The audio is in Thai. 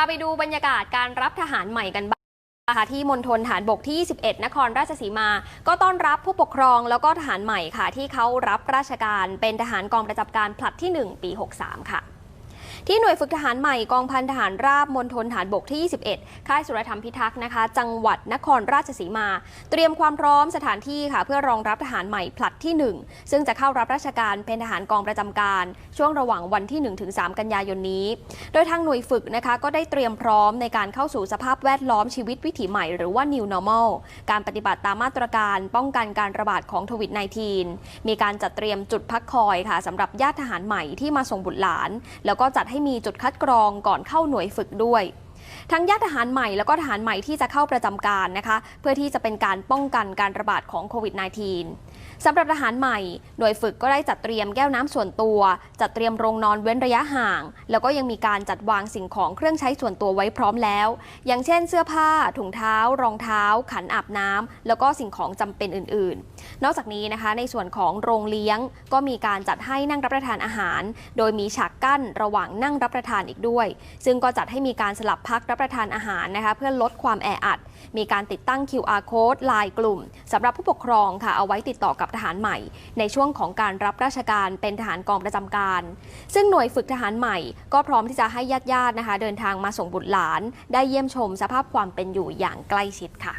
าไปดูบรรยากาศการรับทหารใหม่กันบ้างนะคะที่มณฑลฐานบกที่ 21 นครราชสีมา ก็ต้อนรับผู้ปกครองแล้วก็ทหารใหม่ค่ะ ที่เขารับราชการเป็นทหารกองประจำการผลัดที่ 1 ปี 63 ค่ะ ที่หน่วยฝึกทหารใหม่กองพันทหารราบมณฑลฐานบกที่ 21 ค่ายสุรธรรมพิทักษ์นะคะ จังหวัดนครราชสีมา เตรียมความพร้อมสถานที่ค่ะ เพื่อรองรับทหารใหม่ผลัดที่ 1 ซึ่งจะเข้ารับราชการเป็นทหารกองประจำการ ช่วงระหว่างวันที่ 1-3 กันยายนนี้ โดยทางหน่วยฝึกนะคะก็ได้เตรียมพร้อมในการเข้าสู่สภาพแวดล้อมชีวิตวิถีใหม่หรือว่า New Normal การปฏิบัติตามมาตรการป้องกันการระบาดของโควิด -19 มีการจัดเตรียมจุดพักคอยค่ะสำหรับญาติทหารใหม่ที่มาส่งบุตรหลาน แล้วก็จัดให้มีจุดคัดกรองก่อนเข้าหน่วยฝึกด้วย ทั้งญาติทหารใหม่แล้วก็ทหารใหม่ที่จะเข้าประจำการนะคะ เพื่อที่จะเป็นการป้องกันการระบาดของโควิด -19 สำหรับทหารใหม่ หน่วยฝึกก็ได้จัดเตรียมแก้วน้ำส่วนตัว จัดเตรียมโรงนอนเว้นระยะห่าง แล้วก็ยังมีการจัดวางสิ่งของเครื่องใช้ส่วนตัวไว้พร้อมแล้ว อย่างเช่นเสื้อผ้า ถุงเท้า รองเท้า ขันอาบน้ำแล้วก็สิ่งของจำเป็นอื่น ๆ นอกจากนี้นะคะ ในส่วนของโรงเลี้ยง ก็มีการจัดให้นั่งรับประทานอาหาร โดยมีฉากกั้นระหว่างนั่งรับประทานอีกด้วย ซึ่งก็จัดให้มีการสลับพักรับประทานอาหารนะคะ เพื่อลดความแออัด มีการติดตั้ง QR code ลายกลุ่มสำหรับผู้ปกครองค่ะเอาไว้ติดต่อต่อกับทหารใหม่ ในช่วงของการรับราชการเป็นทหารกองประจำการ ซึ่งหน่วยฝึกทหารใหม่ ก็พร้อมที่จะให้ญาติๆนะคะ เดินทางมาส่งบุตรหลาน ได้เยี่ยมชมสภาพความเป็นอยู่อย่างใกล้ชิดค่ะ